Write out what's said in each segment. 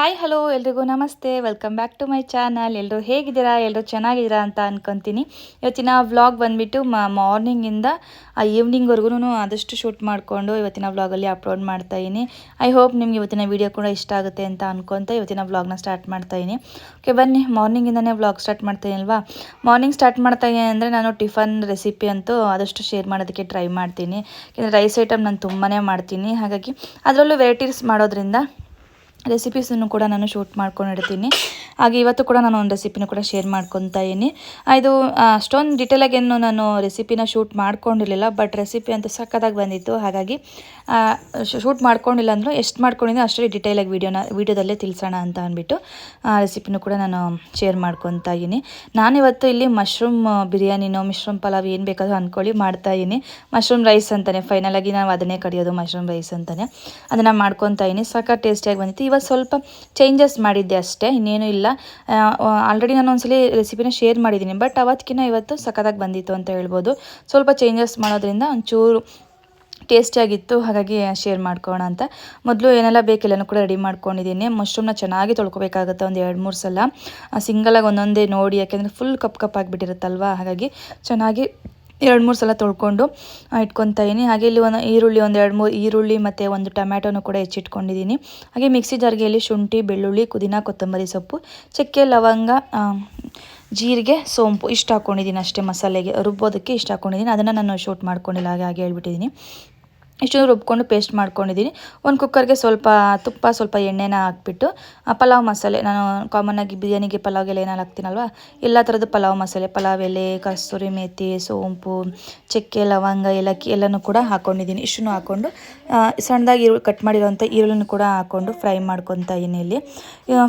Hi hello ಎಲ್ರಿಗೂ ನಮಸ್ತೆ. Welcome back to my channel ಎಲ್ಲರೂ ಹೇಗಿದ್ದೀರಾ? ಎಲ್ಲರೂ ಚೆನ್ನಾಗಿದ್ದೀರಾ ಅಂತ ಅನ್ಕೊತೀನಿ. ಇವತ್ತಿನ ವ್ಲಾಗ್ ಬಂದುಬಿಟ್ಟು ಮ ಮಾರ್ನಿಂಗಿಂದ ಈವ್ನಿಂಗ್ವರೆಗೂ ಆದಷ್ಟು ಶೂಟ್ ಮಾಡಿಕೊಂಡು ಇವತ್ತಿನ ವ್ಲಾಗಲ್ಲಿ ಅಪ್ಲೋಡ್ ಮಾಡ್ತಾಯಿದ್ದೀನಿ ಐ ಹೋಪ್ ನಿಮ್ಗೆ ಇವತ್ತಿನ ವೀಡಿಯೋ ಕೂಡ ಇಷ್ಟ ಆಗುತ್ತೆ ಅಂತ ಅನ್ಕೊತ ಇವತ್ತಿನ ವ್ಲಾಗ್ನ ಸ್ಟಾರ್ಟ್ ಮಾಡ್ತಾಯಿದ್ದೀನಿ ಓಕೆ ಬನ್ನಿ. ಮಾರ್ನಿಂಗಿಂದನೇ ವ್ಲಾಗ್ ಸ್ಟಾರ್ಟ್ ಮಾಡ್ತೀನಿ ಅಲ್ವಾ? ಮಾರ್ನಿಂಗ್ ಸ್ಟಾರ್ಟ್ ಮಾಡ್ತಾಯಿದ್ದೀನಿ ಅಂದರೆ ನಾನು ಟಿಫನ್ ರೆಸಿಪಿ ಅಂತೂ ಆದಷ್ಟು ಶೇರ್ ಮಾಡೋದಕ್ಕೆ ಟ್ರೈ ಮಾಡ್ತೀನಿ. ಯಾಕೆಂದರೆ ರೈಸ್ ಐಟಮ್ ನಾನು ತುಂಬಾ ಮಾಡ್ತೀನಿ. ಹಾಗಾಗಿ ಅದರಲ್ಲೂ ವೆರೈಟೀಸ್ ಮಾಡೋದ್ರಿಂದ ರೆಸಿಪೀಸನ್ನು ಕೂಡ ನಾನು ಶೂಟ್ ಮಾಡ್ಕೊಂಡಿರ್ತೀನಿ ಹಾಗೆ ಇವತ್ತು ಕೂಡ ನಾನು ಒಂದು ರೆಸಿಪಿನೂ ಕೂಡ ಶೇರ್ ಮಾಡ್ಕೊತಾ ಇದ್ದೀನಿ. ಇದು ಅಷ್ಟೊಂದು ಡೀಟೇಲಾಗಿ ಏನು ನಾನು ರೆಸಿಪಿನ ಶೂಟ್ ಮಾಡ್ಕೊಂಡಿರಲಿಲ್ಲ ಬಟ್ ರೆಸಿಪಿ ಅಂತೂ ಸಕ್ಕತ್ತಾಗಿ ಬಂದಿತ್ತು. ಹಾಗಾಗಿ ಶೂಟ್ ಮಾಡ್ಕೊಂಡಿಲ್ಲ ಅಂದರೂ ಎಷ್ಟು ಮಾಡ್ಕೊಂಡಿದ್ದೆ ಅಷ್ಟೇ ಡೀಟೇಲಾಗಿ ವೀಡಿಯೋನ ವೀಡಿಯೋದಲ್ಲೇ ತಿಳಿಸೋಣ ಅಂತ ಅಂದ್ಬಿಟ್ಟು, ಆ ರೆಸಿಪಿನೂ ಕೂಡ ನಾನು ಶೇರ್ ಮಾಡ್ಕೊತಾ ಇದ್ದೀನಿ. ನಾನಿವತ್ತು ಇಲ್ಲಿ ಮಶ್ರೂಮ್ ಬಿರಿಯಾನಿನೋ ಮಿಶ್ರೂಮ್ ಪಲಾವ್ ಏನು ಬೇಕಾದರೂ ಅಂದ್ಕೊಳ್ಳಿ ಮಾಡ್ತಾ ಇದ್ದೀನಿ. ಮಶ್ರೂಮ್ ರೈಸ್ ಅಂತಲೇ ಫೈನಲಾಗಿ ನಾವು ಅದನ್ನೇ ಕರೆಯೋದು ಮಶ್ರೂಮ್ ರೈಸ್ ಅಂತಲೇ ಅದನ್ನು ಮಾಡ್ಕೊತಾ ಇದ್ದೀನಿ. ಟೇಸ್ಟಿಯಾಗಿ ಬಂದಿತ್ತು. ಇವತ್ತು ಸ್ವಲ್ಪ ಚೇಂಜಸ್ ಮಾಡಿದ್ದೆ ಅಷ್ಟೇ, ಇನ್ನೇನು ಇಲ್ಲ. ಆಲ್ರೆಡಿ ನಾನು ಒಂದ್ಸಲಿ ರೆಸಿಪಿನ ಶೇರ್ ಮಾಡಿದ್ದೀನಿ ಬಟ್ ಅವತ್ತಿನ ಇವತ್ತು ಸಖತ್ತಾಗಿ ಬಂದಿತ್ತು ಅಂತ ಹೇಳ್ಬೋದು. ಸ್ವಲ್ಪ ಚೇಂಜಸ್ ಮಾಡೋದ್ರಿಂದ ಒಂಚೂರು ಟೇಸ್ಟಿಯಾಗಿತ್ತು ಹಾಗಾಗಿ ಶೇರ್ ಮಾಡ್ಕೋಣ ಅಂತ. ಮೊದಲು ಏನೆಲ್ಲ ಬೇಕೆಲ್ಲನೂ ಕೂಡ ರೆಡಿ ಮಾಡ್ಕೊಂಡಿದ್ದೀನಿ. ಮಶ್ರೂಮ್ನ ಚೆನ್ನಾಗಿ ತೊಳ್ಕೊಬೇಕಾಗುತ್ತೆ ಒಂದು ಎರಡು ಮೂರು ಸಲ. ಸಿಂಗಲಾಗಿ ಒಂದೊಂದೇ ನೋಡಿ, ಯಾಕೆಂದರೆ ಫುಲ್ ಕಪ್ ಕಪ್ ಆಗಿಬಿಟ್ಟಿರುತ್ತಲ್ವ, ಹಾಗಾಗಿ ಚೆನ್ನಾಗಿ ಎರಡು ಮೂರು ಸಲ ತೊಳ್ಕೊಂಡು ಇಟ್ಕೊತಾಯಿನಿ ಹಾಗೆ ಇಲ್ಲಿ ಒಂದು ಈರುಳ್ಳಿ, ಒಂದು ಎರಡು ಮೂರು ಈರುಳ್ಳಿ ಮತ್ತು ಒಂದು ಟೊಮ್ಯಾಟೊನು ಕೂಡ ಹೆಚ್ಚಿಟ್ಕೊಂಡಿದ್ದೀನಿ ಹಾಗೆ ಮಿಕ್ಸಿ ಜಾರಿಗೆಯಲ್ಲಿ ಶುಂಠಿ, ಬೆಳ್ಳುಳ್ಳಿ, ಪುದೀನ, ಕೊತ್ತಂಬರಿ ಸೊಪ್ಪು, ಚಕ್ಕೆ, ಲವಂಗ ಜೀರಿಗೆ, ಸೋಂಪು ಇಷ್ಟು ಹಾಕ್ಕೊಂಡಿದ್ದೀನಿ ಅಷ್ಟೇ ಮಸಾಲೆಗೆ. ರುಬ್ಬೋದಕ್ಕೆ ಇಷ್ಟು ಹಾಕ್ಕೊಂಡಿದ್ದೀನಿ ಅದನ್ನು ನಾನು ಶೂಟ್ ಮಾಡ್ಕೊಂಡಿಲ್ಲ, ಹಾಗೆ ಹಾಗೆ ಹೇಳ್ಬಿಟ್ಟಿದ್ದೀನಿ ಇಷ್ಟು ರುಬ್ಕೊಂಡು ಪೇಸ್ಟ್ ಮಾಡ್ಕೊಂಡಿದ್ದೀನಿ. ಒಂದು ಕುಕ್ಕರ್ಗೆ ಸ್ವಲ್ಪ ತುಪ್ಪ, ಸ್ವಲ್ಪ ಎಣ್ಣೆನ ಹಾಕ್ಬಿಟ್ಟು ಪಲಾವ್ ಮಸಾಲೆ, ನಾನು ಕಾಮನ್ನಾಗಿ ಬಿರಿಯಾನಿಗೆ ಪಲಾವ್ಗೆಲ್ಲ ಏನಾರು ಹಾಕ್ತೀನಲ್ವ? ಎಲ್ಲ ಥರದ್ದು ಪಲಾವ್ ಮಸಾಲೆ, ಪಲಾವ್ ಎಲೆ, ಕಸ್ತೂರಿ ಮೇಥಿ, ಸೋಂಪು, ಚಕ್ಕೆ, ಲವಂಗ, ಏಲಕ್ಕಿ ಎಲ್ಲನೂ ಕೂಡ ಹಾಕ್ಕೊಂಡಿದ್ದೀನಿ ಇಷ್ಟನ್ನು ಹಾಕ್ಕೊಂಡು ಸಣ್ಣದಾಗಿ ಈರುಳ್ಳಿ ಕಟ್ ಮಾಡಿರೋಂಥ ಈರುಳ್ಳಿನೂ ಕೂಡ ಹಾಕ್ಕೊಂಡು ಫ್ರೈ ಮಾಡ್ಕೊತಾ ಇಲ್ಲಿ.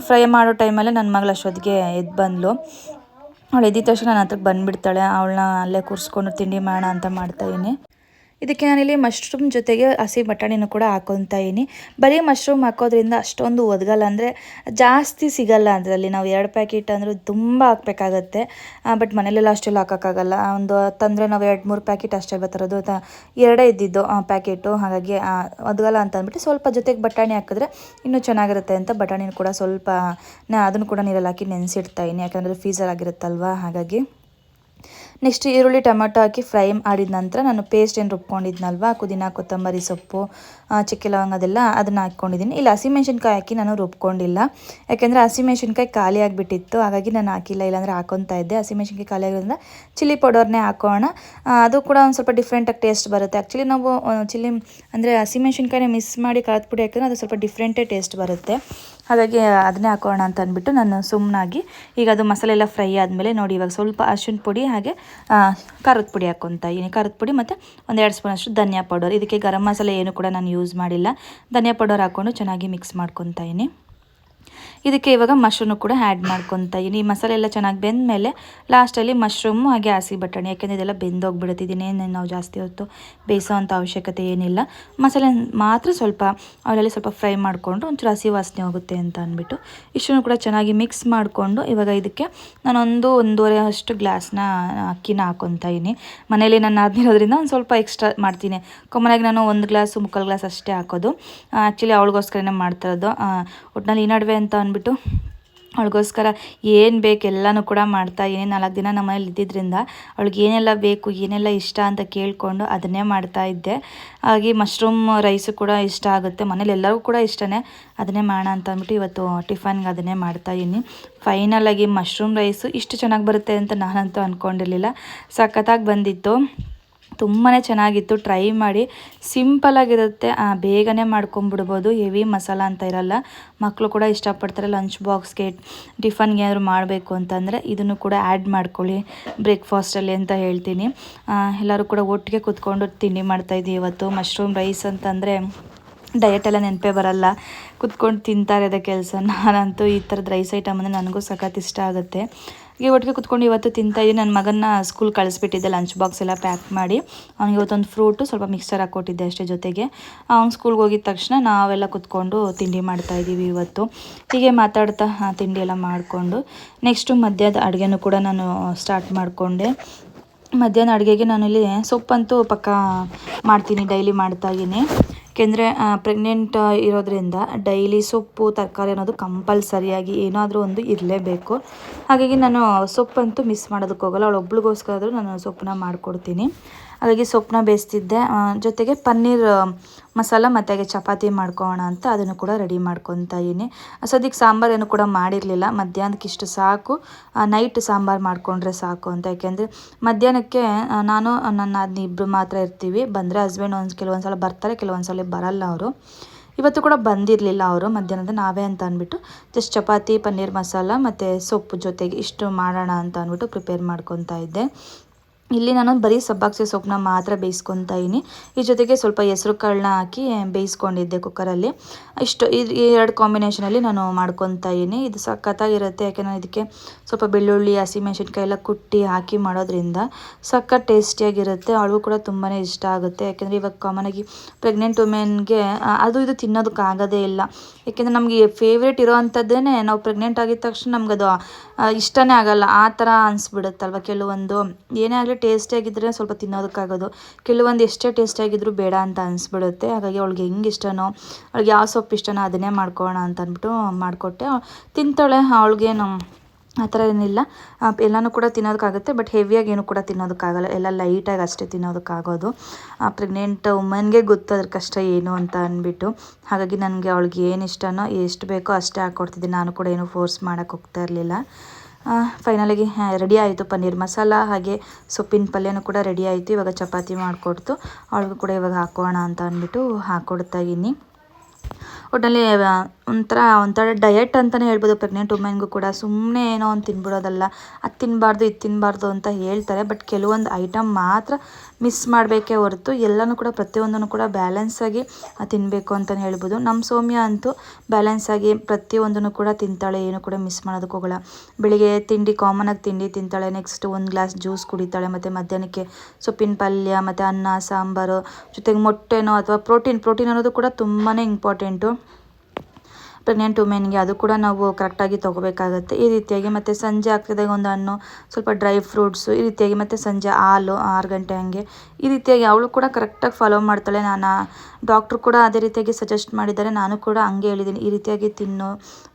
ಫ್ರೈ ಮಾಡೋ ಟೈಮಲ್ಲೇ ನನ್ನ ಮಗಳು ಅಷ್ಟೊತ್ತಿಗೆ ಎದ್ದು ಬಂದಳು ಅವಳು ಎದ್ದಿದ ತಕ್ಷಣ ನನ್ನ ಹತ್ರಕ್ಕೆ ಬಂದುಬಿಡ್ತಾಳೆ. ಅವಳನ್ನ ಅಲ್ಲೇ ಕೂರಿಸ್ಕೊಂಡು ತಿಂಡಿ ಮಾಡೋಣ ಅಂತ ಮಾಡ್ತಾಯಿದ್ದೀನಿ ಇದಕ್ಕೆ ನಾನಿಲ್ಲಿ ಮಶ್ರೂಮ್ ಜೊತೆಗೆ ಹಸಿ ಬಟಾಣಿನೂ ಕೂಡ ಹಾಕೊತಾ ಇದ್ದೀನಿ. ಬರೀ ಮಶ್ರೂಮ್ ಹಾಕೋದ್ರಿಂದ ಅಷ್ಟೊಂದು ಒದಗಲ್ಲ ಅಂದರೆ ಜಾಸ್ತಿ ಸಿಗಲ್ಲ ಅದರಲ್ಲಿ ನಾವು ಎರಡು ಪ್ಯಾಕೆಟ್ ಅಂದರೂ ತುಂಬ ಹಾಕ್ಬೇಕಾಗತ್ತೆ. ಬಟ್ ಮನೇಲೆಲ್ಲ ಅಷ್ಟೆಲ್ಲ ಹಾಕೋಕ್ಕಾಗಲ್ಲ. ಒಂದು ತಂದರೆ ನಾವು ಎರಡು, ಮೂರು ಪ್ಯಾಕೆಟ್ ಅಷ್ಟೇ ಬರ್ತರೋದು ಎರಡೇ ಇದ್ದಿದ್ದು ಪ್ಯಾಕೆಟು ಹಾಗಾಗಿ ಒದಗಲ್ಲ ಅಂತ ಅಂದ್ಬಿಟ್ಟು ಸ್ವಲ್ಪ ಜೊತೆಗೆ ಬಟಾಣಿ ಹಾಕಿದ್ರೆ ಇನ್ನೂ ಚೆನ್ನಾಗಿರುತ್ತೆ ಅಂತ ಬಟಾಣಿನೂ ಕೂಡ ಸ್ವಲ್ಪ, ನಾ ಅದನ್ನು ಕೂಡ ನೀರಲ್ಲಿ ಹಾಕಿ ನೆನೆಸಿಡ್ತಾಯಿನಿ ಯಾಕಂದರೆ ಫೀಸರ್ ಆಗಿರುತ್ತಲ್ವ? ಹಾಗಾಗಿ. ನೆಕ್ಸ್ಟ್ ಈರುಳ್ಳಿ ಟೊಮೆಟೊ ಹಾಕಿ ಫ್ರೈ ಮಾಡಿದ ನಂತರ ನಾನು ಪೇಸ್ಟ್ ಏನು ರುಬ್ಕೊಂಡಿದ್ನಲ್ವ? ಪುದೀನ, ಕೊತ್ತಂಬರಿ ಸೊಪ್ಪು ಚಕ್ಕೆ ಲವಂಗ ಅದೆಲ್ಲ ಅದನ್ನು ಹಾಕ್ಕೊಂಡಿದ್ದೀನಿ ಇಲ್ಲಿ, ಹಸಿಮೆಣ್ಸಿನ್ಕಾಯಿ ಹಾಕಿ ನಾನು ರುಬ್ಕೊಂಡಿಲ್ಲ. ಯಾಕೆಂದರೆ ಹಸಿಮೆಣ್ಸಿನ್ಕಾಯಿ ಖಾಲಿ ಆಗಿಬಿಟ್ಟಿತ್ತು. ಹಾಗಾಗಿ ನಾನು ಹಾಕಿಲ್ಲ. ಇಲ್ಲಾಂದರೆ ಹಾಕೊತಾ ಇದ್ದೆ. ಹಸಿಮೆಣ್ಸಿನ್ಕಾಯಿ ಖಾಲಿ ಆಗಿರೋದ್ರಿಂದ ಚಿಲ್ಲಿ ಪೌಡರ್ನೇ ಹಾಕೋಣ. ಅದು ಕೂಡ ಒಂದು ಸ್ವಲ್ಪ ಡಿಫ್ರೆಂಟಾಗಿ ಟೇಸ್ಟ್ ಬರುತ್ತೆ. ಆ್ಯಕ್ಚುಲಿ ನಾವು ಚಿಲ್ಲಿ, ಅಂದರೆ ಹಸಿಮೆಣ್ಸಿನ್ಕಾಯಿನೇ ಮಿಸ್ ಮಾಡಿ ಕಳೆದ ಪುಡಿ ಹಾಕಿದ್ರೆ ಅದು ಸ್ವಲ್ಪ ಡಿಫ್ರೆಂಟೇ ಟೇಸ್ಟ್ ಬರುತ್ತೆ. ಹಾಗಾಗಿ ಅದನ್ನೇ ಹಾಕೋಣ ಅಂತ ಅಂದ್ಬಿಟ್ಟು ನಾನು ಸುಮ್ಮನಾಗಿ ಈಗ ಅದು ಮಸಾಲೆ ಎಲ್ಲ ಫ್ರೈ ಆದಮೇಲೆ ನೋಡಿ ಇವಾಗ ಸ್ವಲ್ಪ ಅರ್ಶಿನ ಪುಡಿ ಹಾಗೆ ಖಾರದ ಪುಡಿ ಹಾಕ್ಕೊತಾ ಇದ್ದೀನಿ. ಖಾರದ ಪುಡಿ ಮತ್ತು ಒಂದು ಎರಡು ಸ್ಪೂನ್ ಅಷ್ಟು ಧನಿಯಾ ಪೌಡರ್. ಇದಕ್ಕೆ ಗರಂ ಮಸಾಲೆ ಏನು ಕೂಡ ನಾನು ಯೂಸ್ ಮಾಡಿಲ್ಲ. ಧನಿಯಾ ಪೌಡರ್ ಹಾಕ್ಕೊಂಡು ಚೆನ್ನಾಗಿ ಮಿಕ್ಸ್ ಮಾಡ್ಕೊತಾ ಇದಕ್ಕೆ ಇವಾಗ ಮಶ್ರೂಮು ಕೂಡ ಆ್ಯಡ್ ಮಾಡ್ಕೊತಾ ಇದ್ದೀನಿ ಈ ಮಸಾಲೆ ಎಲ್ಲ ಚೆನ್ನಾಗಿ ಬೆಂದ ಮೇಲೆ ಲಾಸ್ಟಲ್ಲಿ ಮಶ್ರೂಮು ಹಾಗೆ ಹಸಿ ಬಟಾಣಿ, ಯಾಕೆಂದರೆ ಇದೆಲ್ಲ ಬೆಂದೋಗ್ಬಿಡುತ್ತೆ. ಏನೇನು ನಾವು ಜಾಸ್ತಿ ಹೊತ್ತು ಬೇಯಿಸೋ ಅವಶ್ಯಕತೆ ಏನಿಲ್ಲ. ಮಸಾಲೆ ಮಾತ್ರ ಸ್ವಲ್ಪ ಅವರಲ್ಲಿ ಸ್ವಲ್ಪ ಫ್ರೈ ಮಾಡಿಕೊಂಡು ಒಂಚೂರು ಹಸಿ ವಾಸನೆ ಹೋಗುತ್ತೆ ಅಂತ ಅಂದ್ಬಿಟ್ಟು ಇಷ್ಟನ್ನು ಕೂಡ ಚೆನ್ನಾಗಿ ಮಿಕ್ಸ್ ಮಾಡಿಕೊಂಡು ಇವಾಗ ಇದಕ್ಕೆ ನಾನೊಂದು ಒಂದೂವರೆ ಅಷ್ಟು ಗ್ಲಾಸ್ನ ಅಕ್ಕಿನ ಹಾಕೊತಾ ಇದ್ದೀನಿ ಮನೇಲಿ ನಾನು ಆದ್ನಿರೋದ್ರಿಂದ ಒಂದು ಸ್ವಲ್ಪ ಎಕ್ಸ್ಟ್ರಾ ಮಾಡ್ತೀನಿ. ಕಾಮನಾಗಿ ನಾನು ಒಂದು ಗ್ಲಾಸು ಮುಕ್ಕಾಲು ಗ್ಲಾಸ್ ಅಷ್ಟೇ ಹಾಕೋದು. ಆ್ಯಕ್ಚುಲಿ ಅವಳಿಗೋಸ್ಕರನೇ ಮಾಡ್ತಿರೋದು ಒಟ್ಟಿನಲ್ಲಿ ಈ ನಡುವೆ ಅಂತ ಅಂದ್ಬಿಟ್ಟು ಅವಳಿಗೋಸ್ಕರ ಏನು ಬೇಕು ಎಲ್ಲನೂ ಕೂಡ ಮಾಡ್ತಾ ಏನೇ ನಾಲ್ಕು ದಿನ ನಮ್ಮ ಮನೇಲಿ ಇದ್ದಿದ್ದರಿಂದ ಅವಳಿಗೆ ಏನೆಲ್ಲ ಬೇಕು, ಏನೆಲ್ಲ ಇಷ್ಟ ಅಂತ ಕೇಳಿಕೊಂಡು ಅದನ್ನೇ ಮಾಡ್ತಾ ಇದ್ದೆ. ಹಾಗೆ ಮಶ್ರೂಮ್ ರೈಸು ಕೂಡ ಇಷ್ಟ ಆಗುತ್ತೆ. ಮನೇಲಿ ಎಲ್ಲರಿಗೂ ಕೂಡ ಇಷ್ಟನೇ. ಅದನ್ನೇ ಮಾಡೋಣ ಅಂತ ಅಂದ್ಬಿಟ್ಟು ಇವತ್ತು ಟಿಫನ್ಗೆ ಅದನ್ನೇ ಮಾಡ್ತಾ ಇದ್ದೀನಿ. ಫೈನಲಾಗಿ ಮಶ್ರೂಮ್ ರೈಸು ಇಷ್ಟು ಚೆನ್ನಾಗಿ ಬರುತ್ತೆ ಅಂತ ನಾನಂತೂ ಅಂದ್ಕೊಂಡಿರಲಿಲ್ಲ ಸಖತ್ತಾಗಿ ಬಂದಿತ್ತು. ತುಂಬಾ ಚೆನ್ನಾಗಿತ್ತು. ಟ್ರೈ ಮಾಡಿ ಸಿಂಪಲಾಗಿರುತ್ತೆ ಬೇಗನೆ ಮಾಡ್ಕೊಂಬಿಡ್ಬೋದು ಹೆವಿ ಮಸಾಲ ಅಂತ ಇರಲ್ಲ. ಮಕ್ಕಳು ಕೂಡ ಇಷ್ಟಪಡ್ತಾರೆ ಲಂಚ್ ಬಾಕ್ಸ್ಗೆ ಟಿಫನ್ಗೆ ಏನಾದರೂ ಮಾಡಬೇಕು ಅಂತಂದರೆ ಇದನ್ನು ಕೂಡ ಆ್ಯಡ್ ಮಾಡ್ಕೊಳ್ಳಿ. ಬ್ರೇಕ್ಫಾಸ್ಟಲ್ಲಿ ಅಂತ ಹೇಳ್ತೀನಿ. ಎಲ್ಲರೂ ಕೂಡ ಒಟ್ಟಿಗೆ ಕೂತ್ಕೊಂಡು ತಿಂಡಿ ಮಾಡ್ತಾಯಿದ್ದೀವಿ ಇವತ್ತು. ಮಶ್ರೂಮ್ ರೈಸ್ ಅಂತಂದರೆ ಡಯಟೆಲ್ಲ ನೆನಪೇ ಬರಲ್ಲ. ಕುತ್ಕೊಂಡು ತಿಂತಾರೆ ಅದೇ ಕೆಲಸ. ನಾನಂತೂ ಈ ಥರದ ರೈಸ್ ಐಟಮ್ ಅಂದರೆ ನನಗೂ ಸಖತ್ ಇಷ್ಟ ಆಗುತ್ತೆ. ಈಗ ಒಟ್ಟಿಗೆ ಕುತ್ಕೊಂಡು ಇವತ್ತು ತಿಂತಾಯಿದ್ದೀನಿ ನನ್ನ ಮಗನ್ನ ಸ್ಕೂಲ್ ಕಳಿಸ್ಬಿಟ್ಟಿದ್ದೆ. ಲಂಚ್ ಬಾಕ್ಸ್ ಎಲ್ಲ ಪ್ಯಾಕ್ ಮಾಡಿ. ಅವ್ನಿಗೆ ಇವತ್ತೊಂದು ಫ್ರೂಟು ಸ್ವಲ್ಪ ಮಿಕ್ಸರ್ ಹಾಕ್ಕೊಟ್ಟಿದ್ದೆ ಅಷ್ಟೇ ಜೊತೆಗೆ. ಅವ್ನು ಸ್ಕೂಲ್ಗೆ ಹೋಗಿದ ತಕ್ಷಣ ನಾವೆಲ್ಲ ಕುತ್ಕೊಂಡು ತಿಂಡಿ ಮಾಡ್ತಾಯಿದ್ದೀವಿ ಇವತ್ತು. ಹೀಗೆ ಮಾತಾಡ್ತಾ ತಿಂಡಿ ಎಲ್ಲ ಮಾಡಿಕೊಂಡು. ನೆಕ್ಸ್ಟು ಮಧ್ಯಾಹ್ನದ ಅಡುಗೆನೂ ಕೂಡ ನಾನು ಸ್ಟಾರ್ಟ್ ಮಾಡಿಕೊಂಡೆ. ಮಧ್ಯಾಹ್ನ ಅಡುಗೆಗೆ ನಾನು ಇಲ್ಲಿ ಸೊಪ್ಪಂತೂ ಪಕ್ಕ ಮಾಡ್ತೀನಿ ಡೈಲಿ ಮಾಡ್ತಾಯಿದ್ದೀನಿ ಏಕೆಂದರೆ ಪ್ರೆಗ್ನೆಂಟ್ ಇರೋದ್ರಿಂದ ಡೈಲಿ ಸೊಪ್ಪು, ತರಕಾರಿ ಅನ್ನೋದು ಕಂಪಲ್ಸರಿಯಾಗಿ ಏನಾದರೂ ಒಂದು ಇರಲೇಬೇಕು. ಹಾಗಾಗಿ ನಾನು ಸೊಪ್ಪಂತೂ ಮಿಸ್ ಮಾಡೋದಕ್ಕೆ ಹೋಗಲ್ಲ. ಅವಳು ಒಬ್ಳಿಗೋಸ್ಕರ ಆದರೂ ನಾನು ಸೊಪ್ಪನ್ನ ಮಾಡಿಕೊಡ್ತೀನಿ. ಹಾಗಾಗಿ ಸೊಪ್ಪನ್ನ ಬೇಯಿಸ್ತಿದ್ದೆ. ಜೊತೆಗೆ ಪನ್ನೀರ್ ಮಸಾಲ ಮತ್ತು ಹಾಗೆ ಚಪಾತಿ ಮಾಡ್ಕೋಣ ಅಂತ ಅದನ್ನು ಕೂಡ ರೆಡಿ ಮಾಡ್ಕೊತಾ ಇದ್ದೀನಿ. ಸದ್ಯಕ್ಕೆ ಸಾಂಬಾರು ಏನು ಕೂಡ ಮಾಡಿರಲಿಲ್ಲ. ಮಧ್ಯಾಹ್ನಕ್ಕೆ ಇಷ್ಟು ಸಾಕು. ನೈಟ್ ಸಾಂಬಾರು ಮಾಡಿಕೊಂಡ್ರೆ ಸಾಕು ಅಂತ. ಯಾಕೆಂದರೆ ಮಧ್ಯಾಹ್ನಕ್ಕೆ ನಾನು, ನನ್ನ ಅದನ್ನ ಇಬ್ಬರು ಮಾತ್ರ ಇರ್ತೀವಿ. ಬಂದರೆ ಹಸ್ಬೆಂಡ್ ಒಂದು ಕೆಲವೊಂದು ಸಲ ಬರ್ತಾರೆ, ಕೆಲವೊಂದು ಸಲ ಬರಲ್ಲ ಅವರು. ಇವತ್ತು ಕೂಡ ಬಂದಿರಲಿಲ್ಲ ಅವರು. ಮಧ್ಯಾಹ್ನದ ನಾವೇ ಅಂತ ಅಂದ್ಬಿಟ್ಟು ಜಸ್ಟ್ ಚಪಾತಿ, ಪನ್ನೀರ್ ಮಸಾಲ ಮತ್ತು ಸೊಪ್ಪು ಜೊತೆಗೆ ಇಷ್ಟು ಮಾಡೋಣ ಅಂತ ಅಂದ್ಬಿಟ್ಟು ಪ್ರಿಪೇರ್ ಮಾಡ್ಕೊತಾ ಇದ್ದೆ. ಇಲ್ಲಿ ನಾನು ಬರೀ ಸಬ್ಬಾಕ್ಸಿ ಸೊಪ್ಪನ್ನ ಮಾತ್ರ ಬೇಯಿಸ್ಕೊತಾ ಇದ್ದೀನಿ ಈ ಜೊತೆಗೆ ಸ್ವಲ್ಪ ಹೆಸ್ರು ಕಾಳನ್ನ ಹಾಕಿ ಬೇಯಿಸ್ಕೊಂಡಿದ್ದೆ ಕುಕ್ಕರಲ್ಲಿ. ಇಷ್ಟು ಇದು ಈ ಎರಡು ಕಾಂಬಿನೇಷನಲ್ಲಿ ನಾನು ಮಾಡ್ಕೊತಾ ಇದ್ದೀನಿ ಇದು ಸಖತ್ತಾಗಿರುತ್ತೆ ಯಾಕೆ ನಾನು ಇದಕ್ಕೆ ಸ್ವಲ್ಪ ಬೆಳ್ಳುಳ್ಳಿ, ಹಸಿಮೆಣ್ಸಿನ್ಕಾಯಿ ಎಲ್ಲ ಕುಟ್ಟಿ ಹಾಕಿ ಮಾಡೋದ್ರಿಂದ ಸಖತ್ ಟೇಸ್ಟಿಯಾಗಿರುತ್ತೆ. ಅವಳಿಗೂ ಕೂಡ ತುಂಬಾ ಇಷ್ಟ ಆಗುತ್ತೆ. ಯಾಕೆಂದರೆ ಇವಾಗ ಕಾಮನಾಗಿ ಪ್ರೆಗ್ನೆಂಟ್ ವುಮೆನ್ಗೆ ಅದು ಇದು ತಿನ್ನೋದಕ್ಕಾಗೋದೇ ಇಲ್ಲ. ಯಾಕೆಂದರೆ ನಮಗೆ ಫೇವ್ರೇಟ್ ಇರೋ ಅಂಥದ್ದೇ ನಾವು ಪ್ರೆಗ್ನೆಂಟ್ ಆಗಿದ ತಕ್ಷಣ ನಮಗದು ಇಷ್ಟನೇ ಆಗಲ್ಲ. ಆ ಥರ ಅನಿಸ್ಬಿಡುತ್ತಲ್ವ ಕೆಲವೊಂದು. ಏನೇ ಆಗಲಿ ಟೇಸ್ಟಿಯಾಗಿದ್ದರೆ ಸ್ವಲ್ಪ ತಿನ್ನೋದಕ್ಕಾಗೋದು. ಕೆಲವೊಂದು ಎಷ್ಟೇ ಟೇಸ್ಟಿಯಾಗಿದ್ರೂ ಬೇಡ ಅಂತ ಅನಿಸ್ಬಿಡುತ್ತೆ. ಹಾಗಾಗಿ ಅವಳಿಗೆ ಹೆಂಗೆ ಇಷ್ಟನೋ, ಅವಳಿಗೆ ಯಾವ ಸೊಪ್ಪು ಇಷ್ಟನೋ ಅದನ್ನೇ ಮಾಡ್ಕೋಣ ಅಂತ ಅಂದ್ಬಿಟ್ಟು ಮಾಡಿಕೊಟ್ಟೆ ತಿಂತಾಳೆ, ಅವಳಿಗೇನು ಆ ಥರ ಏನಿಲ್ಲ. ಎಲ್ಲಾನು ಎಲ್ಲನೂ ಕೂಡ ತಿನ್ನೋದಕ್ಕಾಗುತ್ತೆ, ಬಟ್ ಹೆವಿಯಾಗಿ ಏನು ಕೂಡ ತಿನ್ನೋದಕ್ಕಾಗಲ್ಲ. ಎಲ್ಲ ಲೈಟಾಗಿ ಅಷ್ಟೇ ತಿನ್ನೋದಕ್ಕಾಗೋದು. ಆ, ಪ್ರೆಗ್ನೆಂಟ್ ವುಮನ್ಗೆ ಗೊತ್ತು ಅದ್ರ ಕಷ್ಟ ಏನು ಅಂತ ಅಂದ್ಬಿಟ್ಟು ಹಾಗಾಗಿ ನನಗೆ ಅವಳಿಗೆ ಏನು ಇಷ್ಟನೋ, ಎಷ್ಟು ಬೇಕೋ ಅಷ್ಟೇ ಹಾಕ್ಕೊಡ್ತಿದ್ದೆ. ನಾನು ಕೂಡ ಏನು ಫೋರ್ಸ್ ಮಾಡೋಕ್ಕೆ ಹೋಗ್ತಾ ಇರಲಿಲ್ಲ. ಫೈನಲಿಗೆ ರೆಡಿ ಆಯಿತು ಪನ್ನೀರ್ ಮಸಾಲ, ಹಾಗೆ ಸೊಪ್ಪಿನ ಪಲ್ಯನೂ ಕೂಡ ರೆಡಿ ಆಯಿತು. ಇವಾಗ ಚಪಾತಿ ಮಾಡಿಕೊಡ್ತು. ಅವಳಿಗೂ ಕೂಡ ಇವಾಗ ಹಾಕೋಣ ಅಂತ ಅಂದ್ಬಿಟ್ಟು ಹಾಕ್ಕೊಡ್ತಾ ಇದ್ದೀನಿ. ಒಟ್ಟಲ್ಲಿ ಒಂಥರ ಒಂಥರ ಡಯಟ್ ಅಂತಲೇ ಹೇಳ್ಬೋದು. ಪ್ರೆಗ್ನೆಂಟ್ ವುಮೆನ್ಗೂ ಕೂಡ ಸುಮ್ಮನೆ ಏನೋ ಒಂದು ತಿನ್ಬಿಡೋದಲ್ಲ. ಅದು ತಿನ್ನಬಾರ್ದು ಇದು ತಿನ್ನಬಾರ್ದು ಅಂತ ಹೇಳ್ತಾರೆ. ಬಟ್ ಕೆಲವೊಂದು ಐಟಮ್ ಮಾತ್ರ ಮಿಸ್ ಮಾಡಬೇಕೇ ಹೊರತು ಎಲ್ಲನೂ ಕೂಡ, ಪ್ರತಿಯೊಂದನ್ನು ಕೂಡ ಬ್ಯಾಲೆನ್ಸಾಗಿ ತಿನ್ನಬೇಕು ಅಂತಲೇ ಹೇಳ್ಬೋದು. ನಮ್ಮ ಸೌಮ್ಯ ಅಂತೂ ಬ್ಯಾಲೆನ್ಸಾಗಿ ಪ್ರತಿಯೊಂದನ್ನು ಕೂಡ ತಿಂತಾಳೆ. ಏನು ಕೂಡ ಮಿಸ್ ಮಾಡೋದಕ್ಕೆ ಹೋಗಲ್ಲ. ಬೆಳಿಗ್ಗೆ ತಿಂಡಿ ಕಾಮನಾಗಿ ತಿಂಡಿ ತಿಂತಾಳೆ. ನೆಕ್ಸ್ಟ್ ಒಂದು ಗ್ಲಾಸ್ ಜ್ಯೂಸ್ ಕುಡಿತಾಳೆ. ಮತ್ತು ಮಧ್ಯಾಹ್ನಕ್ಕೆ ಸೊಪ್ಪಿನ ಪಲ್ಯ, ಮತ್ತು ಅನ್ನ, ಸಾಂಬಾರು, ಜೊತೆಗೆ ಮೊಟ್ಟೆನೋ ಅಥವಾ ಪ್ರೋಟೀನ್ ಪ್ರೋಟೀನ್ ಅನ್ನೋದು ಕೂಡ ತುಂಬಾ ಇಂಪಾರ್ಟೆಂಟು ಪ್ರೆಗ್ನೆಂಟ್ ವುಮೆನ್ಗೆ ಅದು ಕೂಡ ನಾವು ಕರೆಕ್ಟಾಗಿ ತಗೋಬೇಕಾಗುತ್ತೆ. ಈ ರೀತಿಯಾಗಿ ಮತ್ತು ಸಂಜೆ ಆಗ್ತಿದ್ದಾಗ ಒಂದು ಹಣ್ಣು, ಸ್ವಲ್ಪ ಡ್ರೈ ಫ್ರೂಟ್ಸು ಈ ರೀತಿಯಾಗಿ ಮತ್ತು ಸಂಜೆ ಹಾಲು ಆರು ಗಂಟೆ ಹಂಗೆ. ಈ ರೀತಿಯಾಗಿ ಅವಳು ಕೂಡ ಕರೆಕ್ಟಾಗಿ ಫಾಲೋ ಮಾಡ್ತಾಳೆ. ನಾನು ಡಾಕ್ಟ್ರು ಕೂಡ ಅದೇ ರೀತಿಯಾಗಿ ಸಜೆಸ್ಟ್ ಮಾಡಿದ್ದಾರೆ. ನಾನು ಕೂಡ ಹಂಗೆ ಹೇಳಿದ್ದೀನಿ. ಈ ರೀತಿಯಾಗಿ ತಿನ್ನು,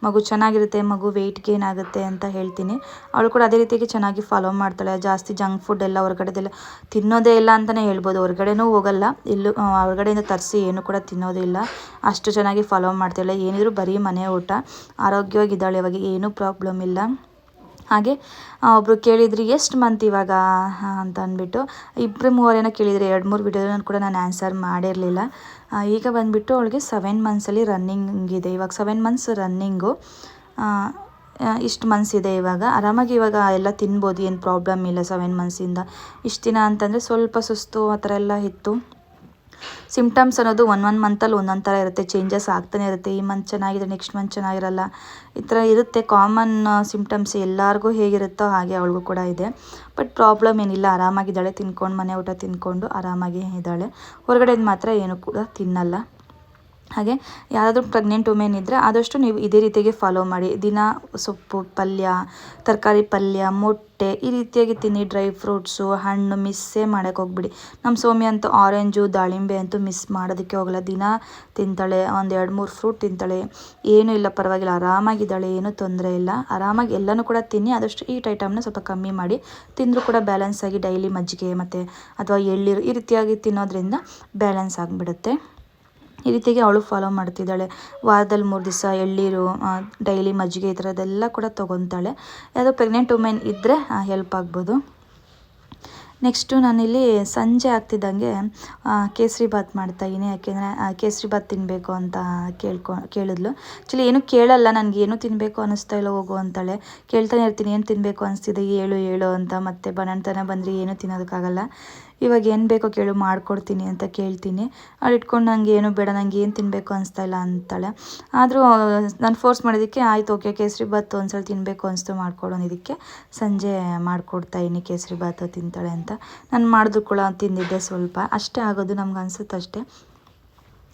ಮಗು ಚೆನ್ನಾಗಿರುತ್ತೆ, ಮಗು ವೆಯ್ಟ್ ಗೇನ್ ಆಗುತ್ತೆ ಅಂತ ಹೇಳ್ತೀನಿ. ಅವಳು ಕೂಡ ಅದೇ ರೀತಿಯಾಗಿ ಚೆನ್ನಾಗಿ ಫಾಲೋ ಮಾಡ್ತಾಳೆ. ಜಾಸ್ತಿ ಜಂಕ್ ಫುಡ್ ಎಲ್ಲ ಹೊರಗಡೆದೆಲ್ಲ ತಿನ್ನೋದೇ ಇಲ್ಲ ಅಂತಲೇ ಹೇಳ್ಬೋದು. ಹೊರಗಡೆನೂ ಹೋಗಲ್ಲ. ಇಲ್ಲೂ ಹೊರಗಡೆಯಿಂದ ತರಿಸಿ ಏನು ಕೂಡ ತಿನ್ನೋದಿಲ್ಲ. ಅಷ್ಟು ಚೆನ್ನಾಗಿ ಫಾಲೋ ಮಾಡ್ತಾಳೆ ಏನಿದ್ರು ಬರೀ ಮನೆ ಊಟ ಆರೋಗ್ಯವಾಗಿದ್ದಾಳೆ ಇವಾಗ ಏನೂ ಪ್ರಾಬ್ಲಮ್ ಇಲ್ಲ. ಹಾಗೆ ಒಬ್ಬರು ಕೇಳಿದ್ರಿ, ಎಷ್ಟು ಮಂತ್ ಇವಾಗ? ಅಂತ ಅಂದ್ಬಿಟ್ಟು ಇಬ್ಬರು ಮೂವರೇನೋ ಕೇಳಿದ್ರೆ, ಎರಡು ಮೂರು ವಿಡಿಯೋನ ಕೂಡ ನಾನು ಆನ್ಸರ್ ಮಾಡಿರಲಿಲ್ಲ. ಈಗ ಬಂದುಬಿಟ್ಟು ಅವಳಿಗೆ ಸೆವೆನ್ ಮಂತ್ಸಲ್ಲಿ ರನ್ನಿಂಗ್ ಇದೆ. ಇವಾಗ ಸೆವೆನ್ ಮಂತ್ಸ್ ರನ್ನಿಂಗು ಇಷ್ಟು ಮಂತ್ಸ್ ಇದೆ ಇವಾಗ. ಆರಾಮಾಗಿ ಇವಾಗ ಎಲ್ಲ ತಿನ್ಬೋದು, ಏನು ಪ್ರಾಬ್ಲಮ್ ಇಲ್ಲ ಸೆವೆನ್ ಮಂತ್ಸಿಂದ ಇಷ್ಟು ದಿನ ಅಂತಂದರೆ ಸ್ವಲ್ಪ ಸುಸ್ತು, ಆ ಥರ ಎಲ್ಲ ಇತ್ತು. ಸಿಮ್ಟಮ್ಸ್ ಅನ್ನೋದು ಒನ್ ಒನ್ ಮಂತಲ್ಲಿ ಒಂದೊಂದು ಥರ ಇರುತ್ತೆ. ಚೇಂಜಸ್ ಆಗ್ತಾನೆ ಇರುತ್ತೆ. ಈ ಮಂತ್ ಚೆನ್ನಾಗಿದೆ ನೆಕ್ಸ್ಟ್ ಮಂತ್ ಚೆನ್ನಾಗಿರಲ್ಲ. ಈ ಥರ ಇರುತ್ತೆ. ಕಾಮನ್ ಸಿಮ್ಟಮ್ಸ್ ಎಲ್ಲರಿಗೂ ಹೇಗಿರುತ್ತೋ ಹಾಗೆ ಅವಳಿಗೂ ಕೂಡ ಇದೆ. ಬಟ್ ಪ್ರಾಬ್ಲಮ್ ಏನಿಲ್ಲ. ಆರಾಮಾಗಿದ್ದಾಳೆ. ತಿನ್ಕೊಂಡು ಮನೆ ಊಟ ತಿನ್ಕೊಂಡು ಆರಾಮಾಗಿ ಇದ್ದಾಳೆ. ಹೊರಗಡೆದು ಮಾತ್ರ ಏನು ಕೂಡ ತಿನ್ನಲ್ಲ. ಹಾಗೆ ಯಾರಾದರೂ ಪ್ರೆಗ್ನೆಂಟ್ ವುಮೆನ್ ಇದ್ದರೆ ಆದಷ್ಟು ನೀವು ಇದೇ ರೀತಿಯಾಗಿ ಫಾಲೋ ಮಾಡಿ. ದಿನ ಸೊಪ್ಪು, ಪಲ್ಯ, ತರಕಾರಿ ಪಲ್ಯ, ಮೊಟ್ಟೆ ಈ ರೀತಿಯಾಗಿ ತಿನ್ನಿ ಡ್ರೈ ಫ್ರೂಟ್ಸು ಹಣ್ಣು ಮಿಸ್ಸೇ ಮಾಡೋಕ್ಕೆ ಹೋಗ್ಬಿಡಿ. ನಮ್ಮ ಸೌಮ್ಯ ಅಂತೂ ಆರೆಂಜು ದಾಳಿಂಬೆ ಅಂತೂ ಮಿಸ್ ಮಾಡೋದಕ್ಕೆ ಹೋಗಲ್ಲ. ದಿನ ತಿಂತಾಳೆ, ಒಂದು ಎರಡು ಮೂರು ಫ್ರೂಟ್ ತಿಂತಾಳೆ. ಏನೂ ಇಲ್ಲ, ಪರವಾಗಿಲ್ಲ. ಆರಾಮಾಗಿದ್ದಾಳೆ, ಏನೂ ತೊಂದರೆ ಇಲ್ಲ. ಆರಾಮಾಗಿ ಎಲ್ಲನೂ ಕೂಡ ತಿನ್ನಿ. ಆದಷ್ಟು ಈಟ್ ಐಟಮ್ನ ಸ್ವಲ್ಪ ಕಮ್ಮಿ ಮಾಡಿ. ತಿಂದರೂ ಕೂಡ ಬ್ಯಾಲೆನ್ಸ್ ಆಗಿ ಡೈಲಿ ಮಜ್ಜಿಗೆ ಮತ್ತು ಅಥವಾ ಎಳ್ಳಿರು ಈ ರೀತಿಯಾಗಿ ತಿನ್ನೋದ್ರಿಂದ ಬ್ಯಾಲೆನ್ಸ್ ಆಗಿಬಿಡುತ್ತೆ. ಈ ರೀತಿಯಾಗಿ ಅವಳು ಫಾಲೋ ಮಾಡ್ತಿದ್ದಾಳೆ. ವಾರದಲ್ಲಿ ಮೂರು ದಿವಸ ಎಳ್ಳೀರು ಡೈಲಿ ಮಜ್ಜಿಗೆ ಈ ಥರದ್ದೆಲ್ಲ ಕೂಡ ತೊಗೊತಾಳೆ. ಯಾವುದೋ ಪ್ರೆಗ್ನೆಂಟ್ ವುಮೆನ್ ಇದ್ದರೆ ಹೆಲ್ಪ್ ಆಗ್ಬೋದು. ನೆಕ್ಸ್ಟು ನಾನಿಲ್ಲಿ ಸಂಜೆ ಆಗ್ತಿದ್ದಂಗೆ ಕೇಸರಿ ಬಾತ್ ಮಾಡ್ತಾಯಿದ್ದೀನಿ ಯಾಕೆಂದರೆ ಕೇಸರಿ ಬಾತ್ ತಿನ್ನಬೇಕು ಅಂತ ಕೇಳ್ಕೊ, ಕೇಳಿದ್ಲು. ಆ್ಯಕ್ಚುಲಿ ಏನು ಕೇಳಲ್ಲ, ನನಗೆ ಏನು ತಿನ್ನಬೇಕು ಅನ್ನಿಸ್ತಾ ಇಲ್ಲ, ಹೋಗು ಅಂತಾಳೆ. ಕೇಳ್ತಾನೆ ಇರ್ತೀನಿ, ಏನು ತಿನ್ನಬೇಕು ಅನಿಸ್ತಿದೆ, ಏಳು ಏಳು ಅಂತ. ಮತ್ತೆ ಬನಂತನ ಬಂದರೆ ಏನು ತಿನ್ನೋದಕ್ಕಾಗಲ್ಲ. ಇವಾಗ ಏನು ಬೇಕೋ ಕೇಳು, ಮಾಡ್ಕೊಡ್ತೀನಿ ಅಂತ ಕೇಳ್ತೀನಿ. ಅವಳು ಇಟ್ಕೊಂಡು ನಂಗೆ ಏನು ಬೇಡ, ನಂಗೆ ಏನು ತಿನ್ನಬೇಕು ಅನಿಸ್ತಾ ಇಲ್ಲ ಅಂತಾಳೆ. ಆದರೂ, ನಾನು ಫೋರ್ಸ್ ಮಾಡಿದ್ದಕ್ಕೆ ಆಯ್ತು, ಓಕೆ, ಕೇಸರಿ ಬಾತ್ ಒಂದ್ಸಲ ತಿನ್ನಬೇಕು ಅನಿಸ್ತು ಮಾಡ್ಕೊಡೋಣ ಇದಕ್ಕೆ. ಸಂಜೆ ಮಾಡಿಕೊಡ್ತಾ ಇದ್ದೀನಿ ಕೇಸರಿ ಬಾತ್ ತಿಂತಾಳೆ ಅಂತ. ನಾನು ಮಾಡಿದ್ರು ಕೂಡ ತಿಂದಿದ್ದೆ ಸ್ವಲ್ಪ. ಅಷ್ಟೇ ಆಗೋದು ನಮ್ಗೆ ಅನ್ಸುತ್ತೆ ಅಷ್ಟೇ.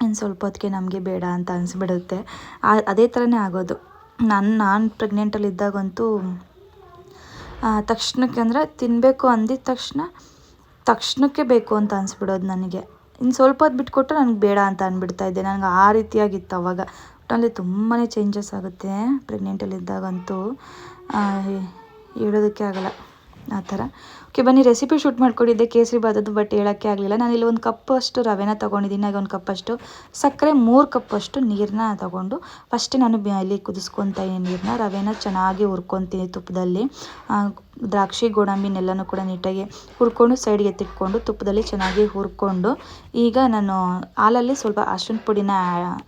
ಇನ್ನು ಸ್ವಲ್ಪ ಹೊತ್ತಿಗೆ ನಮಗೆ ಬೇಡ ಅಂತ ಅನಿಸ್ಬಿಡುತ್ತೆ. ಅದೇ ಥರನೇ ಆಗೋದು. ನಾನು ನಾನು ಪ್ರೆಗ್ನೆಂಟಲ್ಲಿ ಇದ್ದಾಗಂತೂ ಆ, ತಕ್ಷಣಕ್ಕೆ ಅಂದರೆ ತಿನ್ನಬೇಕು ಅಂದಿದ ತಕ್ಷಣ ತಕ್ಷಣಕ್ಕೆ ಬೇಕು ಅಂತ ಅನಿಸ್ಬಿಡೋದು ನನಗೆ. ಇನ್ನು ಸ್ವಲ್ಪ ಹೊತ್ತು ಬಿಟ್ಕೊಟ್ಟು ನನಗೆ ಬೇಡ ಅಂತ ಅಂದ್ಬಿಡ್ತಾ ಇದ್ದೆ. ನನಗೆ ಆ ರೀತಿಯಾಗಿತ್ತು ಅವಾಗ. ಒಟ್ಟಲ್ಲಿ ತುಂಬಾ ಚೇಂಜಸ್ ಆಗುತ್ತೆ ಪ್ರೆಗ್ನೆಂಟಲ್ಲಿದ್ದಾಗಂತೂ ಹೇಳೋದಕ್ಕೆ ಆಗಲ್ಲ. ಆ ಥರ. ಓಕೆ, ಬನ್ನಿ ರೆಸಿಪಿ ಶೂಟ್ ಮಾಡ್ಕೊಂಡಿದ್ದೆ, ಕೇಸರಿ ಬಾತದ್ದು ಬಟ್ ಹೇಳೋಕ್ಕೆ ಆಗಲಿಲ್ಲ. ನಾನು ಇಲ್ಲಿ ಒಂದು ಕಪ್ ಅಷ್ಟು ರವೆನ ತೊಗೊಂಡಿದ್ದೀನಿ, ಹಾಗೆ ಒಂದು ಕಪ್ಪಷ್ಟು ಸಕ್ಕರೆ, ಮೂರು ಕಪ್ಪಷ್ಟು ನೀರನ್ನ ತೊಗೊಂಡು ಫಸ್ಟ್ ನಾನು ಇಲ್ಲಿ ಕುದಿಸ್ಕೊತಾ ಇದ್ದೀನಿ ನೀರನ್ನ ರವೆನ ಚೆನ್ನಾಗಿ ಹುರ್ಕೊತೀನಿ ತುಪ್ಪದಲ್ಲಿ. ದ್ರಾಕ್ಷಿ ಗೋಡಂಬಿನೆಲ್ಲನೂ ಕೂಡ ನೀಟಾಗಿ ಹುರ್ಕೊಂಡು ಸೈಡ್ಗೆ ಎತ್ತಿಟ್ಕೊಂಡು ತುಪ್ಪದಲ್ಲಿ ಚೆನ್ನಾಗಿ ಹುರ್ಕೊಂಡು ಈಗ ನಾನು ಹಾಲಲ್ಲಿ ಸ್ವಲ್ಪ ಅರ್ಶಿನ ಪುಡಿನ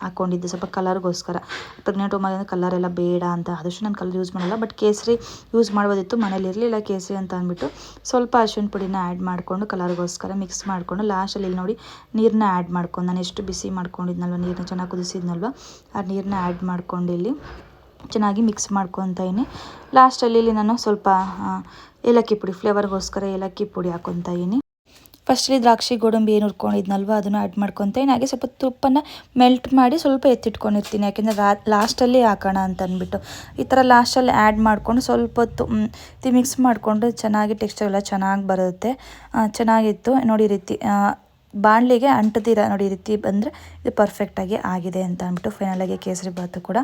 ಹಾಕ್ಕೊಂಡಿದ್ದೆ ಸ್ವಲ್ಪ ಕಲರ್ಗೋಸ್ಕರ ಪ್ರೆಗ್ನೆಂಟ್ ಅಂದರೆ ಕಲರ್ ಎಲ್ಲ ಬೇಡ ಅಂತ ಅದಷ್ಟು ನಾನು ಕಲರ್ ಯೂಸ್ ಮಾಡಲ್ಲ ಬಟ್ ಕೇಸರಿ ಯೂಸ್ ಮಾಡ್ಬೋದಿತ್ತು, ಮನೇಲಿ ಇರಲಿಲ್ಲ ಕೇಸರಿ ಅಂತ ಅಂದ್ಬಿಟ್ಟು. ಸ್ವಲ್ಪ ಅರ್ಶಿನ ಪುಡಿನ ಆ್ಯಡ್ ಮಾಡಿಕೊಂಡು ಕಲರ್ಗೋಸ್ಕರ ಮಿಕ್ಸ್ ಮಾಡಿಕೊಂಡು ಲಾಸ್ಟಲ್ಲಿ ಇಲ್ಲಿ ನೋಡಿ ನೀರನ್ನ ಆ್ಯಡ್ ಮಾಡ್ಕೊಂಡು ನಾನು ಎಷ್ಟು ಬಿಸಿ ಮಾಡ್ಕೊಂಡಿದ್ನಲ್ವ ನೀರನ್ನ ಚೆನ್ನಾಗಿ ಕುದಿಸಿದ್ನಲ್ವ, ಆ ನೀರನ್ನ ಆ್ಯಡ್ ಮಾಡ್ಕೊಂಡು ಇಲ್ಲಿ ಚೆನ್ನಾಗಿ ಮಿಕ್ಸ್ ಮಾಡ್ಕೊತಾಯಿನಿ ಲಾಸ್ಟಲ್ಲಿ ಇಲ್ಲಿ ನಾನು ಸ್ವಲ್ಪ ಏಲಕ್ಕಿ ಪುಡಿ ಫ್ಲೇವರ್ಗೋಸ್ಕರ ಏಲಕ್ಕಿ ಪುಡಿ ಹಾಕ್ಕೊತಾ ಫಸ್ಟಲ್ಲಿ ದ್ರಾಕ್ಷಿ ಗೋಡಂಬಿ ಏನು ಹುರ್ಕೊಂಡಿದ್ನಲ್ವ ಅದನ್ನು ಆ್ಯಡ್ ಮಾಡ್ಕೊತೀನಿ. ಹಾಗೆ ಸ್ವಲ್ಪ ತುಪ್ಪನ ಮೆಲ್ಟ್ ಮಾಡಿ ಸ್ವಲ್ಪ ಎತ್ತಿಟ್ಕೊಂಡಿರ್ತೀನಿ. ಯಾಕೆಂದರೆ ರಾ ಲಾಸ್ಟಲ್ಲಿ ಹಾಕೋಣ ಅಂತ ಅಂದ್ಬಿಟ್ಟು ಈ ಥರ ಲಾಸ್ಟಲ್ಲಿ ಆ್ಯಡ್ ಮಾಡಿಕೊಂಡು ಸ್ವಲ್ಪ ಹೊತ್ತು ಮ್, ಮಿಕ್ಸ್ ಮಾಡಿಕೊಂಡು ಚೆನ್ನಾಗಿ ಟೆಕ್ಸ್ಚರ್ ಎಲ್ಲ ಚೆನ್ನಾಗಿ ಬರುತ್ತೆ. ಚೆನ್ನಾಗಿತ್ತು. ನೋಡಿ ರೀತಿ ಬಾಣಲಿಗೆ ಅಂಟದಿರ ನೋಡಿ ರೀತಿ ಬಂದರೆ ಇದು ಪರ್ಫೆಕ್ಟಾಗಿ ಆಗಿದೆ ಅಂತ ಅಂದ್ಬಿಟ್ಟು ಫೈನಲಾಗಿ ಕೇಸರಿ ಬಾತು ಕೂಡ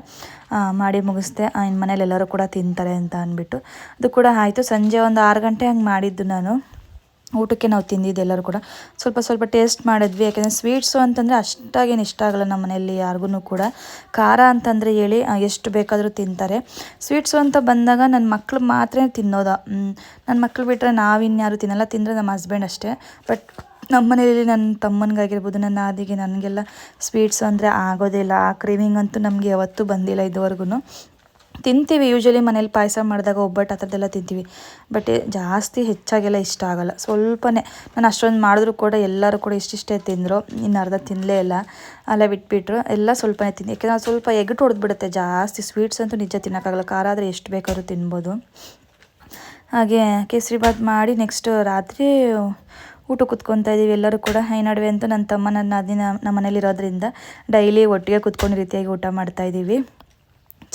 ಮಾಡಿ ಮುಗಿಸ್ದೆ. ಇನ್ನು ಮನೇಲಿ ಎಲ್ಲರೂ ಕೂಡ ತಿಂತಾರೆ ಅಂತ ಅಂದ್ಬಿಟ್ಟು ಅದು ಕೂಡ ಆಯಿತು. ಸಂಜೆ ಒಂದು ಆರು ಗಂಟೆ ಹಂಗೆ ಮಾಡಿದ್ದು ನಾನು. ಊಟಕ್ಕೆ ನಾವು ತಿಂದಿದ್ದು ಎಲ್ಲರೂ ಕೂಡ. ಸ್ವಲ್ಪ ಸ್ವಲ್ಪ ಟೇಸ್ಟ್ ಮಾಡಿದ್ವಿ. ಯಾಕೆಂದರೆ ಸ್ವೀಟ್ಸು ಅಂತಂದರೆ ಅಷ್ಟಾಗೇನು ಇಷ್ಟ ಆಗಲ್ಲ ನಮ್ಮ ಮನೆಯಲ್ಲಿ ಯಾರಿಗೂ ಕೂಡ. ಖಾರ ಅಂತಂದರೆ ಹೇಳಿ ಎಷ್ಟು ಬೇಕಾದರೂ ತಿಂತಾರೆ. ಸ್ವೀಟ್ಸು ಅಂತ ಬಂದಾಗ ನನ್ನ ಮಕ್ಕಳು ಮಾತ್ರ ತಿನ್ನೋದು. ನನ್ನ ಮಕ್ಕಳು ಬಿಟ್ಟರೆ ನಾವಿನ್ಯಾರು ತಿನ್ನಲ್ಲ. ತಿಂದರೆ ನಮ್ಮ ಹಸ್ಬೆಂಡ್ ಅಷ್ಟೇ. ಬಟ್ ನಮ್ಮ ಮನೆಯಲ್ಲಿ ನನ್ನ ತಮ್ಮನಿಗಾಗಿರ್ಬೋದು, ನನ್ನ ಆದಿಗೆ ನನಗೆಲ್ಲ ಸ್ವೀಟ್ಸು ಅಂದರೆ ಆಗೋದಿಲ್ಲ ಆ ಕ್ರೇವಿಂಗ್ ಅಂತೂ ನಮಗೆ ಯಾವತ್ತೂ ಬಂದಿಲ್ಲ ಇದುವರೆಗೂ ತಿಂತೀವಿ ಯೂಶ್ವಲಿ ಮನೇಲಿ ಪಾಯಸ ಮಾಡಿದಾಗ ಒಬ್ಬಟ್ಟು ಆ ಥರದ್ದೆಲ್ಲ ತಿಂತೀವಿ. ಬಟ್ ಜಾಸ್ತಿ ಹೆಚ್ಚಾಗೆಲ್ಲ ಇಷ್ಟ ಆಗಲ್ಲ. ಸ್ವಲ್ಪನೇ, ನಾನು ಅಷ್ಟೊಂದು ಮಾಡಿದ್ರು ಕೂಡ ಎಲ್ಲರೂ ಕೂಡ ಇಷ್ಟಿಷ್ಟೇ ತಿಂದರು. ಇನ್ನು ಅರ್ಧ ತಿನ್ನಲೇ ಇಲ್ಲ. ಅಲ್ಲೇ, ಬಿಟ್ಬಿಟ್ರು. ಎಲ್ಲ ಸ್ವಲ್ಪನೇ ತಿಂದು ಯಾಕೆಂದ್ರೆ ಸ್ವಲ್ಪ ಎಗ್ಟು ಹೊಡೆದ್ಬಿಡುತ್ತೆ ಜಾಸ್ತಿ ಸ್ವೀಟ್ಸ್ ಅಂತೂ ನಿಜ ತಿನ್ನೋಕ್ಕಾಗಲ್ಲ. ಖಾರ ಆದರೆ ಎಷ್ಟು ಬೇಕಾದ್ರೂ ತಿನ್ಬೋದು. ಹಾಗೆ ಕೇಸರಿ ಬಾತ್ ಮಾಡಿ ನೆಕ್ಸ್ಟ್ ರಾತ್ರಿ ಊಟ ಕುತ್ಕೊತಾ ಇದ್ದೀವಿ ಎಲ್ಲರೂ ಕೂಡ. ಈ ನಡುವೆ ಅಂತೂ ನನ್ನ ತಮ್ಮ ನನ್ನ ಅದಿನ ನಮ್ಮ ಮನೇಲಿರೋದ್ರಿಂದ ಡೈಲಿ ಒಟ್ಟಿಗೆ ಕೂತ್ಕೊಂಡು ರೀತಿಯಾಗಿ ಊಟ ಮಾಡ್ತಾ ಇದ್ದೀವಿ.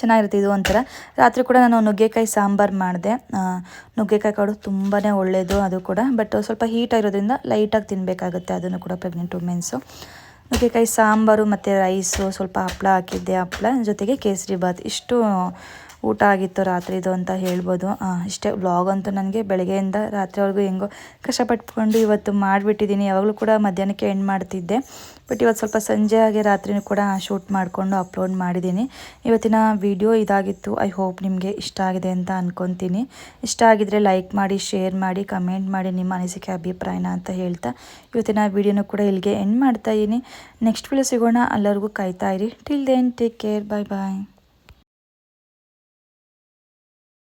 ಚೆನ್ನಾಗಿರುತ್ತೆ ಇದು ಒಂಥರ. ರಾತ್ರಿ ಕೂಡ ನಾನು ನುಗ್ಗೆಕಾಯಿ ಸಾಂಬಾರು ಮಾಡಿದೆ. ನುಗ್ಗೆಕಾಯಿ ಕಾಡು ತುಂಬಾ ಒಳ್ಳೆಯದು ಅದು ಕೂಡ. ಬಟ್ ಸ್ವಲ್ಪ ಹೀಟ್ ಆಗಿರೋದ್ರಿಂದ ಲೈಟಾಗಿ ತಿನ್ನಬೇಕಾಗುತ್ತೆ ಅದನ್ನು ಕೂಡ ಪ್ರೆಗ್ನೆಂಟ್ ವುಮೆನ್ಸು ನುಗ್ಗೆಕಾಯಿ ಸಾಂಬಾರು ಮತ್ತು ರೈಸು ಸ್ವಲ್ಪ ಹಪ್ಪಳ ಹಾಕಿದ್ದೆ. ಹಪ್ಪಳ ಜೊತೆಗೆ ಕೇಸರಿ ಬಾತ್. ಇಷ್ಟು ಊಟ ಆಗಿತ್ತು ರಾತ್ರಿದು ಅಂತ ಹೇಳ್ಬೋದು. ಇಷ್ಟೇ ವ್ಲಾಗ್ ಅಂತೂ ನನಗೆ ಬೆಳಗ್ಗೆಯಿಂದ ರಾತ್ರಿವರೆಗೂ ಹೆಂಗೋ ಕಷ್ಟಪಟ್ಕೊಂಡು ಇವತ್ತು ಮಾಡಿಬಿಟ್ಟಿದ್ದೀನಿ. ಯಾವಾಗಲೂ ಕೂಡ ಮಧ್ಯಾಹ್ನಕ್ಕೆ ಎಂಡ್ ಮಾಡ್ತಿದ್ದೆ. ಬಟ್ ಇವತ್ತು ಸ್ವಲ್ಪ ಸಂಜೆ ಹಾಗೆ ರಾತ್ರಿನೂ ಕೂಡ ಶೂಟ್ ಮಾಡಿಕೊಂಡು ಅಪ್ಲೋಡ್ ಮಾಡಿದ್ದೀನಿ. ಇವತ್ತಿನ ವಿಡಿಯೋ ಇದಾಗಿತ್ತು. ಐ ಹೋಪ್ ನಿಮಗೆ ಇಷ್ಟ ಆಗಿದೆ ಅಂತ ಅಂದ್ಕೊತೀನಿ ಇಷ್ಟ ಆಗಿದ್ರೆ ಲೈಕ್ ಮಾಡಿ ಶೇರ್ ಮಾಡಿ ಕಮೆಂಟ್ ಮಾಡಿ ನಿಮ್ಮ ಅನಿಸಿಕೆ, ಅಭಿಪ್ರಾಯನ ಅಂತ ಹೇಳ್ತಾ ಇವತ್ತಿನ ವಿಡಿಯೋನೂ ಕೂಡ ಇಲ್ಲಿಗೆ ಎಂಡ್ ಮಾಡ್ತಾಯಿದ್ದೀನಿ ನೆಕ್ಸ್ಟ್ ವಿಡಿಯೋ ಸಿಗೋಣ. ಎಲ್ಲರಿಗೂ ಕಾಯ್ತಾ ಇರಿ. Till then take care bye bye